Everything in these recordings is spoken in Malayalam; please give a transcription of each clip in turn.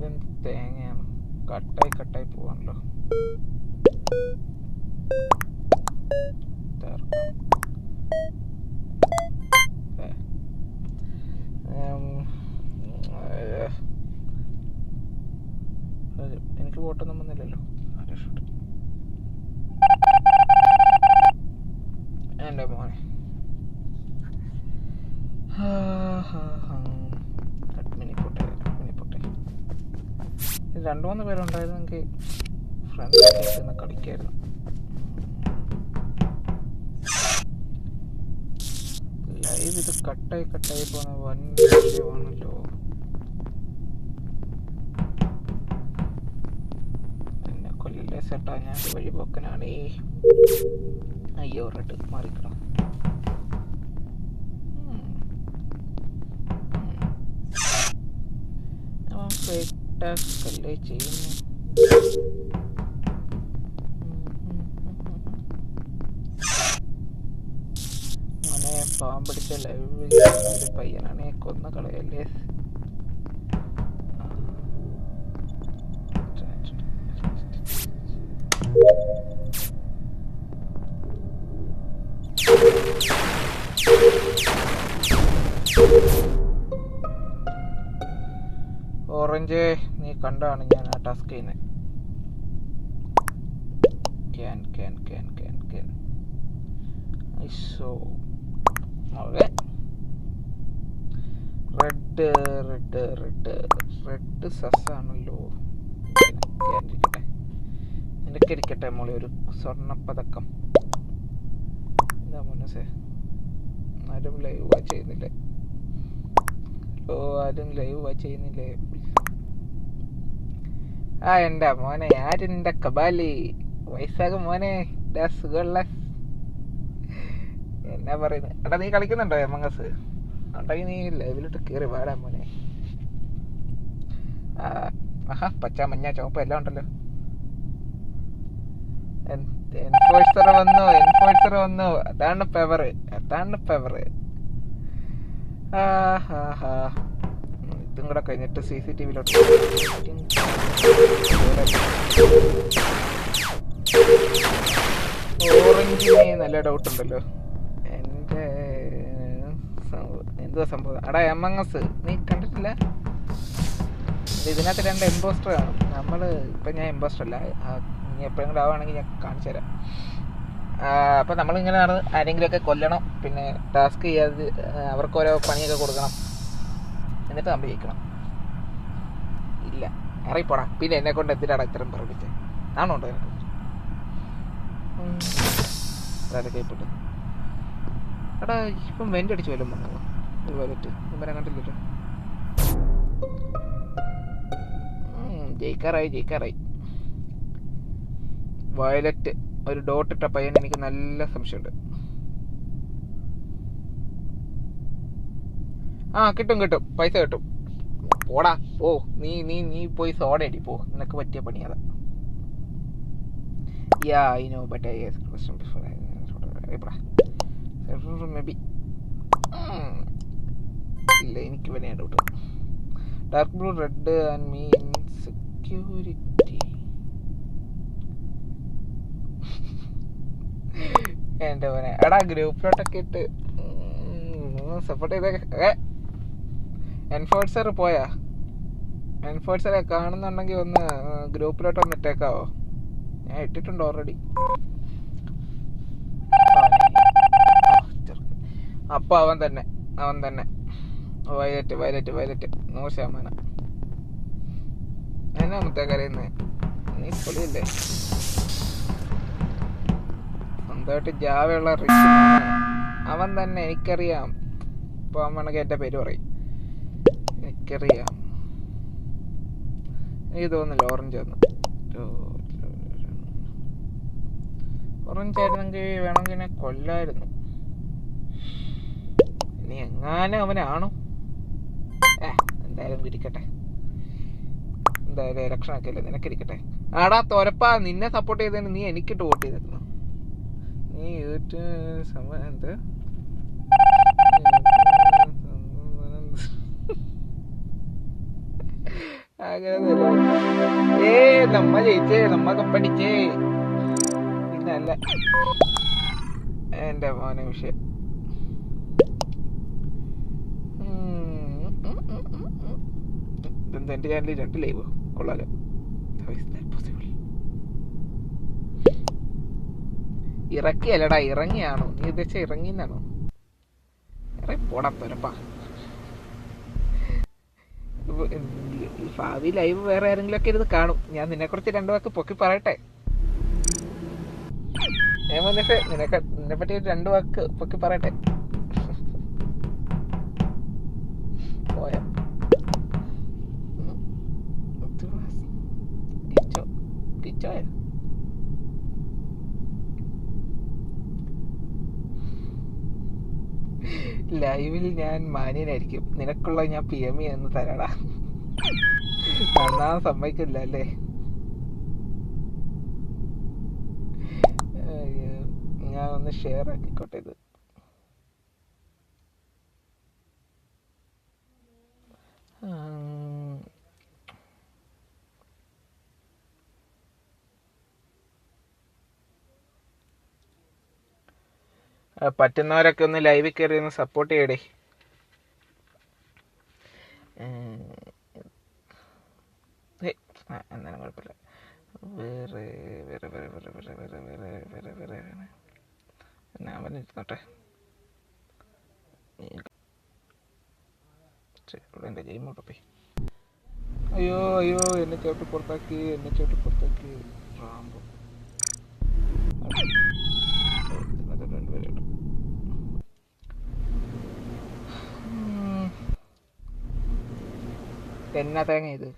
ഇതെന്ത് തേങ്ങയാണ്. കട്ടായി കട്ടായി പോവാണല്ലോ. എനിക്ക് വോട്ടൊന്നും വന്നില്ലല്ലോ. രക്ഷപ്പെട്ടു. എന്റെ മോനെ. രണ്ടു മൂന്ന് പേരുണ്ടായിരുന്നെങ്കിൽ ഫ്രണ്ട്സ് കളിക്കായിരുന്നു. ലൈവ് ഇത് കട്ടായി കട്ടായി പോകുന്ന വൻ വിഷയമാണല്ലോ. എന്നെ കൊല്ലല്ലേ സെട്ടാ ഞാൻ വഴിപോക്കനാണേ. അയ്യോ റെഡ് മാറിക്കണം ല്ലേ ചെയ്യുന്നു? അങ്ങനെ പാമ്പിടിച്ച ലൈവ് ഒരു പയ്യനാണ്. കൊന്ന കളയല്ലേ? ഓറഞ്ച്. കണ്ടാണ് ഞാൻ ആ ടാസ്ക് ചെയ്യുന്നത് can can can can can iso okay. Red red red red സസ്സാണല്ലോ ഇരിക്കട്ടെ. നിനക്ക് ഇരിക്കട്ടെ മോളെ ഒരു സ്വർണപ്പതക്കം. എന്താ മനസ്സേ ആരും ലൈവ് ചെയ്യുന്നില്ലേ? ഓ ആരും ലൈവ് ചെയ്യുന്നില്ലേ? ആ എന്താ മോനെ ആരെന്റെ കബാലി വയസ്സാക മോനെ ഇതാ സുഖമുള്ള. എന്നാ പറയുന്നത് എടാ നീ കളിക്കുന്നുണ്ടോ എമംഗസ് ഉണ്ടെങ്കിൽ നീ ലൈവിലോട്ട് കയറി വാടാ മോനെ. ആ, ആഹാ പച്ച മഞ്ഞ ചുവപ്പ് എല്ലാം ഉണ്ടല്ലോ. എൻഫോഴ്സർ വന്നു എൻഫോഴ്സർ വന്നു. അതാണ് പെവർ അതാണ് പെവർ ഇതും കൂടെ കഴിഞ്ഞിട്ട് സി സി ടി വിയിലോട്ട് നല്ല ഡൗട്ട് ഉണ്ടല്ലോ. എന്റെ എന്തോ സംഭവം? അടാ എം എം എസ് നീ കണ്ടിട്ടില്ല? ഇതിനകത്ത് രണ്ട് എംബോസ്റ്റർ ആണ് നമ്മൾ ഇപ്പം ഞാൻ എംബോസ്റ്റർ അല്ല. നീ എപ്പോഴും കൂടെ ആവുകയാണെങ്കിൽ ഞാൻ കാണിച്ചു തരാം. അപ്പം നമ്മളിങ്ങനെ ആരെങ്കിലും ആരെങ്കിലുമൊക്കെ കൊല്ലണം. പിന്നെ ടാസ്ക് ചെയ്യാതെ അവർക്ക് ഓരോ പണിയൊക്കെ കൊടുക്കണം. എന്നിട്ട് നമ്മൾ ജയിക്കണം. ഇല്ല ഇറങ്ങിപ്പോടാ. പിന്നെ എന്നെ കൊണ്ട് എന്തിനാണ് ഇത്രയും പറപ്പിച്ചത് ആണോ എനിക്ക് എടാ ഇപ്പം വെന്റ് അടിച്ചു വല്ലതും വന്നോ? ഒരു വലറ്റ് ഇവരെ കണ്ടില്ലല്ലോ. ജയിക്കാറായി ജയിക്കാറായി. വയലറ്റ് ഒരു ഡോട്ട് ഇട്ട പയ്യൻ എനിക്ക് നല്ല സംശയമുണ്ട്. ആ കിട്ടും കിട്ടും. പൈസ കിട്ടും. പോടാ ഓ നീ നീ നീ പോയി സോഡ അടി പോ. നിനക്ക് പറ്റിയ പണി അതാ. Ya I know but I ask question before may be എനിക്ക് വലിയ doubt dark blue red and me insecurity എന്റെ മോനെ. എടാ ഗ്രൂപ്പിലോട്ടൊക്കെ ഇട്ട്. സപ്പോർട്ട് ചെയ്ത. എൻഫോഴ്സർ പോയാ? എൻഫോഴ്സറെ കാണുന്നുണ്ടെങ്കിൽ ഒന്ന് ഗ്രൂപ്പിലോട്ട് ഒന്ന് ഇട്ടേക്കാവോ? ഞാൻ ഇട്ടിട്ടുണ്ട് ഓൾറെഡി അപ്പൊ അവൻ തന്നെ അവൻ തന്നെ. വൈലറ്റ് വൈലറ്റ് വൈലറ്റ് നൂറ് ശതമാനം. എന്നാ മുത്തേക്കറിയുന്നത് നീ പൊളിയല്ലേ? സ്വന്തമായിട്ട് ജാവയുള്ള അവൻ തന്നെ എനിക്കറിയാം. ഇപ്പൊ അവൻ വേണമെങ്കിൽ പേര് പറയും. എനിക്കറിയാം. എനിക്ക് തോന്നുന്നില്ല ഓറഞ്ച് ആണ് ഓറഞ്ച് ആയിരുന്നെങ്കിൽ വേണമെങ്കിൽ എന്നെ കൊല്ലായിരുന്നു. ഇനി എങ്ങാനും അവനാണോ ഏ എന്തായാലും ഇരിക്കട്ടെ. എന്തായാലും ഇലക്ഷൻ ഒക്കെ നിനക്കിരിക്കട്ടെ ആടാ തോരപ്പാ നിന്നെ സപ്പോർട്ട് ചെയ്തതിന് നീ എനിക്കിട്ട് വോട്ട് ചെയ്തിരുന്നു. നീ ഏറ്റവും സമയം എന്ത്? എന്റെ മോനെ വിഷയം. എന്റെ ചാനലിൽ രണ്ട് ലൈവ് കൊള്ളാലോ. ഇറക്കിയല്ലടാ ഇറങ്ങിയാണോ? നീ ഉദ്ദേശിച്ച ഇറങ്ങിന്നാണോ ഇറങ്ങി പോടാ പെരപ്പാ ഭാവി ലൈവ് വേറെ ആരെങ്കിലും ഒക്കെ ഇരുന്ന് കാണും. ഞാൻ നിന്നെ കുറിച്ച് രണ്ടു വാക്ക് പൊക്കി പറയട്ടെ. വന്നിട്ട് നിനക്ക് നിന്നെ പറ്റി രണ്ടു വാക്ക് പൊക്കി പറയട്ടെ. പോയ? ലൈവിൽ ഞാൻ മാന്യനായിരിക്കും. നിനക്കുള്ള ഞാൻ പി എം എന്ന് തരാടാ. കാണാൻ സമ്മതിക്കില്ല അല്ലേ ഞാൻ ഒന്ന് ഷെയർ ആക്കിക്കോട്ടെ ഇത്. പറ്റുന്നവരൊക്കെ ഒന്ന് ലൈവിൽ കയറി ഒന്ന് സപ്പോർട്ട് ചെയ്യടേ. portachi, invece altro portachi Rambo. Tenna തേങ്ങ ഇത്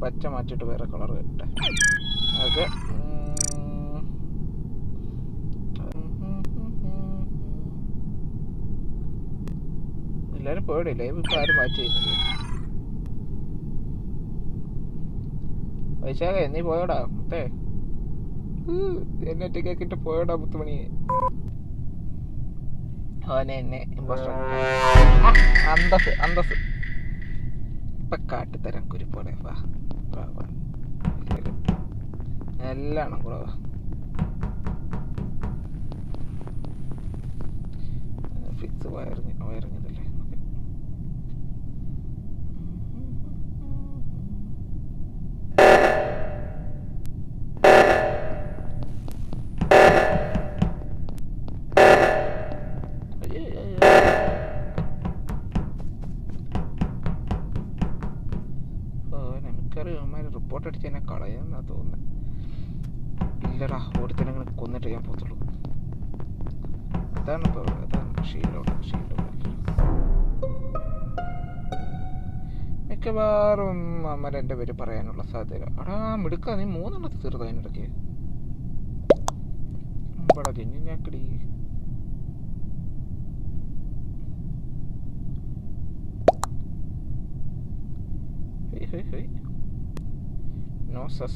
പച്ച മാറ്റിയിട്ട് വേറെ കളർ കിട്ടെ അതൊക്കെ എല്ലാരും പോയടേ ലൈവ് ഇപ്പൊ ആരും മാറ്റി ചെയ്യുന്നില്ല. വൈശാഖ നീ പോയോടാ? മുത്തേ. എന്നെ കേക്കിട്ട് പോയോടാ മുത്തുമണി അവനെ എന്നെ അന്തസ് അന്തസ്. ഇപ്പൊ കാട്ടിത്തരാം കുരുപ്പോടെ. വാ വാ വാ. എല്ലാം കൂടെ വാ. ഫിക്സ് വയറിഞ്ഞ് വയറിങ്ങതല്ലേ നമുക്കറിയാം അവന്മാര് റിപ്പോർട്ട് അടിച്ച് എന്നെ കളയാന്നാ തോന്നുന്നത് ഇല്ലടാ ഓടിത്തനങ്ങനെ കൊന്നിട്ട് ഞാൻ പോകത്തുള്ളൂ. അതാണ് ഇപ്പൊ അതാണ് ഷീലോട് ഷീലോട് മിക്കവാറും അമ്മ എന്റെ പേര് പറയാനുള്ള സാധ്യത അടാ മിടുക്ക നീ മൂന്നെണ്ണത്ത് തീർത്തതിനിടയ്ക്ക് ഇവിടെ ഞാൻ hey nossa.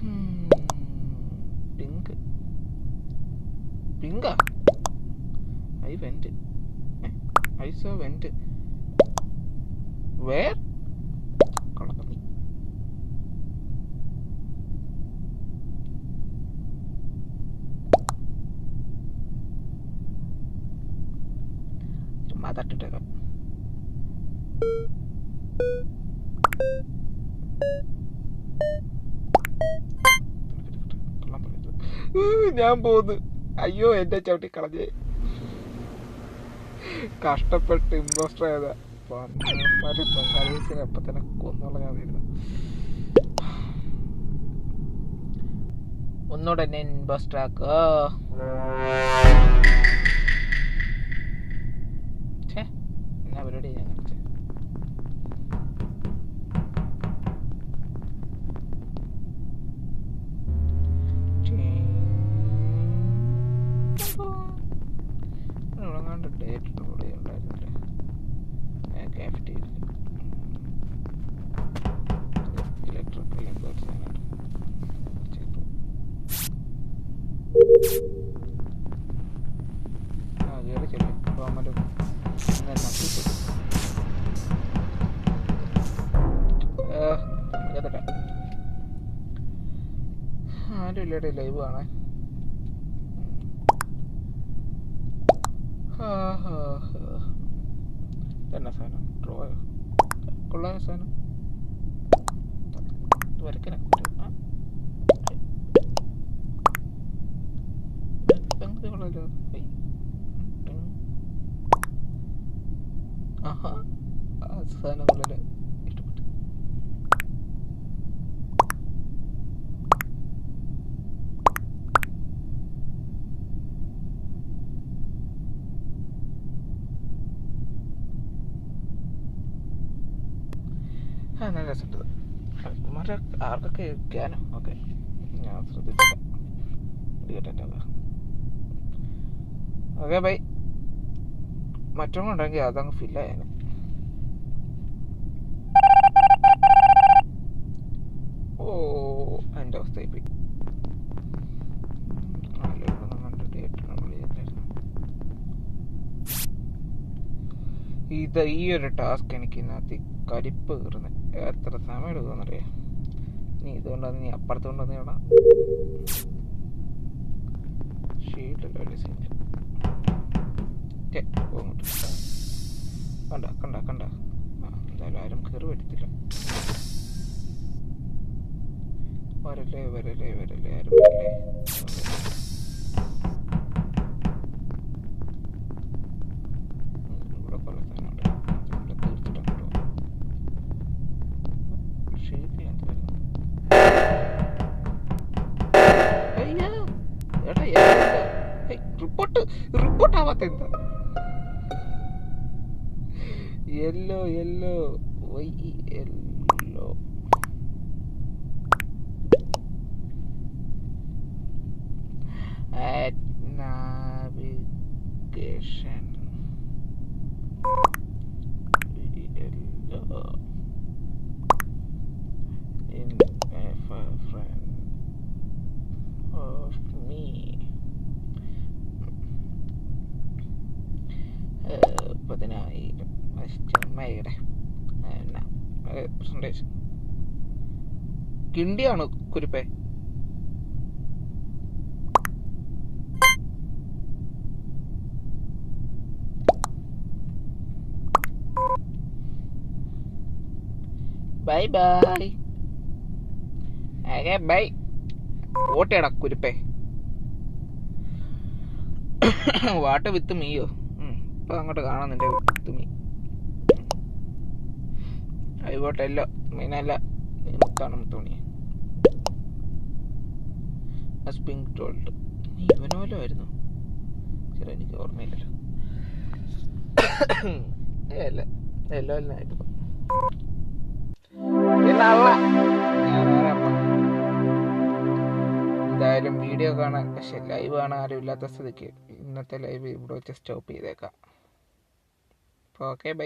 Hmm. Pink. Pink? I went. I saw went. Where? Kalakani. Mother to the ഞാൻ പോന്ന്. അയ്യോ എന്റെ ചവിട്ടി കളഞ്ഞേ. കഷ്ടപ്പെട്ട് ഇമ്പോസ്റ്റർ ആയതാ. ബംഗാളീസിനെ അപ്പൊ തന്നെ വരുന്നു ഒന്നുകൂടെ എന്നെ ഇമ്പോസ്റ്റർ ആക്കോ. എന്തോ ഡേറ്റ് കൂടി ഉണ്ടായിരുന്നില്ലേ ക്യാഫ്റ്റീരിയയിൽ ഇലക്ട്രിക്കൽ എന്തോ ചെയ്യാനായിട്ട് ആ കയറി ചെല്ലു ഗവൺമെന്റ് ആരും ഇല്ലാട്ടെ ലൈവ് കാണാൻ. ഇതെന്നാ സാധനം? ഡ്രോയോ? കൊള്ളായ സാധനം? ആ. സംഗതി കൊള്ളാലോ. ആഹാ. സാധനം കൊള്ളാലോ നല്ല രസമുണ്ട്. മറ്റേ ആർക്കൊക്കെ ക്യാനോ ഓക്കെ ഞാൻ ശ്രദ്ധിച്ചില്ല. Okay bye. മറ്റൊന്നുണ്ടെങ്കിൽ അതങ്ങ് ഫില്ലായാണ് ഓ എന്റെ അവസ്ഥ പോയി. ഇത് ഈ ഒരു ടാസ്ക് എനിക്ക് ഇതിനകത്ത് കരിപ്പ് കയറുന്നത് എത്ര സമയം എടുക്കുമെന്നറിയാം? നീ ഇതുകൊണ്ടാണ് നീ അപ്പുറത്ത് കൊണ്ടുവന്ന് ഇവിടെ ഷീട്ടില്ല വലിയ പോങ്ങോട്ട്. കണ്ട കണ്ട കണ്ട? എന്തായാലും ആരും കയറി വരത്തില്ല. വരല്ലേ വരല്ലേ വരല്ലേ ആരും വരല്ലേ? അയ്യോ എടാ റിപ്പോർട്ട് റിപ്പോർട്ട് ആവാത്ത എന്താ? യെല്ലോ യെല്ലോ വൈ യെല്ലോ കിണ്ടിയാണോ കുരുപ്പേ. ബൈ ബൈ അതെ ബൈ ഓട്ടേടാ കുരുപ്പേ. വാട്ട വിത്ത് മീയോ ഇപ്പൊ അങ്ങോട്ട് കാണാം നിന്റെ വിത്ത് മീ. ആയിക്കോട്ടെ മീനല്ല. നീ മുത്താണ് മുത്തോണി പിങ്ക് ടോൾഡ് നീ ഇവനോ വല്ലോ ആയിരുന്നു ചില എനിക്ക് ഓർമ്മയില്ലല്ലോ. അല്ല എല്ലോ നേരെ അപ്പ. എന്തായാലും വീഡിയോ കാണാൻ പക്ഷെ ലൈവ് കാണാൻ ആരും ഇല്ലാത്ത സ്ഥിതിക്ക് ഇന്നത്തെ ലൈവ് ഇവിടെ വെച്ച് സ്റ്റോപ്പ് ചെയ്തേക്കാം. അപ്പോൾ ഓക്കെ ബൈ